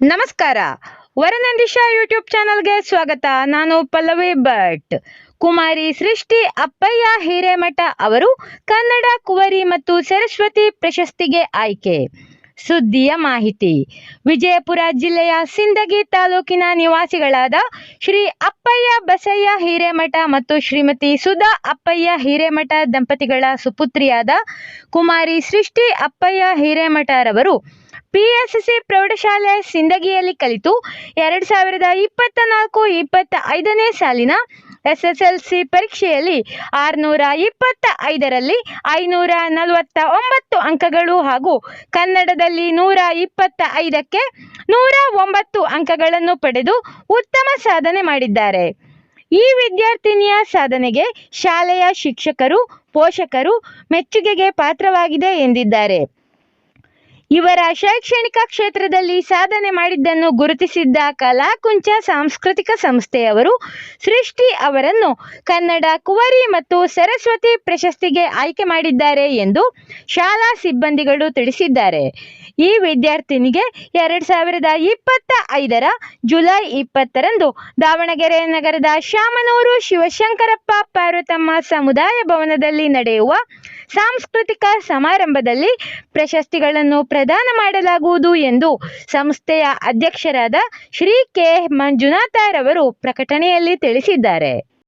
ನಮಸ್ಕಾರ. ವರನಂದಿಶಾ ಯೂಟ್ಯೂಬ್ ಚಾನಲ್ಗೆ ಸ್ವಾಗತ. ನಾನು ಪಲ್ಲವಿ ಭಟ್. ಕುಮಾರಿ ಸೃಷ್ಟಿ ಅಪ್ಪಯ್ಯ ಹಿರೇಮಠ ಅವರು ಕನ್ನಡ, ಕುವರಿ ಮತ್ತು ಸರಸ್ವತಿ ಪ್ರಶಸ್ತಿಗೆ ಆಯ್ಕೆ. ಸುದ್ದಿಯ ಮಾಹಿತಿ. ವಿಜಯಪುರ ಜಿಲ್ಲೆಯ ಸಿಂದಗಿ ತಾಲೂಕಿನ ನಿವಾಸಿಗಳಾದ ಶ್ರೀ ಅಪ್ಪಯ್ಯ ಬಸಯ್ಯ ಹಿರೇಮಠ ಮತ್ತು ಶ್ರೀಮತಿ ಸುಧಾ ಅಪ್ಪಯ್ಯ ಹಿರೇಮಠ ದಂಪತಿಗಳ ಸುಪುತ್ರಿಯಾದ ಕುಮಾರಿ ಸೃಷ್ಟಿ ಅಪ್ಪಯ್ಯ ಹಿರೇಮಠರವರು ಪಿಎಸ್ಸಿ ಪ್ರೌಢಶಾಲೆ ಸಿಂದಗಿಯಲ್ಲಿ ಕಲಿತು ಎರಡು ಸಾವಿರದ ಇಪ್ಪತ್ತ ನಾಲ್ಕು ಇಪ್ಪತ್ತ ಐದನೇ ಸಾಲಿನ ಎಸ್ಎಸ್ಎಲ್ಸಿ ಪರೀಕ್ಷೆಯಲ್ಲಿ ಆರುನೂರ ಇಪ್ಪತ್ತ ಐದರಲ್ಲಿ ಐನೂರ ನಲವತ್ತ ಒಂಬತ್ತು ಅಂಕಗಳು ಹಾಗೂ ಕನ್ನಡದಲ್ಲಿ ನೂರ ಇಪ್ಪತ್ತ ಐದಕ್ಕೆ ನೂರ ಒಂಬತ್ತು ಅಂಕಗಳನ್ನು ಪಡೆದು ಉತ್ತಮ ಸಾಧನೆ ಮಾಡಿದ್ದಾರೆ. ಈ ವಿದ್ಯಾರ್ಥಿನಿಯ ಸಾಧನೆಗೆ ಶಾಲೆಯ ಶಿಕ್ಷಕರು, ಪೋಷಕರು ಮೆಚ್ಚುಗೆಗೆ ಪಾತ್ರವಾಗಿದೆ ಎಂದಿದ್ದಾರೆ. ಇವರ ಶೈಕ್ಷಣಿಕ ಕ್ಷೇತ್ರದಲ್ಲಿ ಸಾಧನೆ ಮಾಡಿದ್ದನ್ನು ಗುರುತಿಸಿದ್ದ ಕಲಾಕುಂಚ ಸಾಂಸ್ಕೃತಿಕ ಸಂಸ್ಥೆಯವರು ಸೃಷ್ಟಿ ಅವರನ್ನು ಕನ್ನಡ ಕುವರಿ ಮತ್ತು ಸರಸ್ವತಿ ಪ್ರಶಸ್ತಿಗೆ ಆಯ್ಕೆ ಮಾಡಿದ್ದಾರೆ ಎಂದು ಶಾಲಾ ಸಿಬ್ಬಂದಿಗಳು ತಿಳಿಸಿದ್ದಾರೆ. ಈ ವಿದ್ಯಾರ್ಥಿನಿಗೆ ಎರಡು ಸಾವಿರದ ಇಪ್ಪತ್ತ ಐದರ ಜುಲೈ ಇಪ್ಪತ್ತರಂದು ದಾವಣಗೆರೆ ನಗರದ ಶಾಮನೂರು ಶಿವಶಂಕರಪ್ಪ ಪಾರ್ವತಮ್ಮ ಸಮುದಾಯ ಭವನದಲ್ಲಿ ನಡೆಯುವ ಸಾಂಸ್ಕೃತಿಕ ಸಮಾರಂಭದಲ್ಲಿ ಪ್ರಶಸ್ತಿಗಳನ್ನು ಪ್ರದಾನ ಮಾಡಲಾಗುವುದು ಎಂದು ಸಂಸ್ಥೆಯ ಅಧ್ಯಕ್ಷರಾದ ಶ್ರೀ ಕೆ ಮಂಜುನಾಥರವರು ಪ್ರಕಟಣೆಯಲ್ಲಿ ತಿಳಿಸಿದ್ದಾರೆ.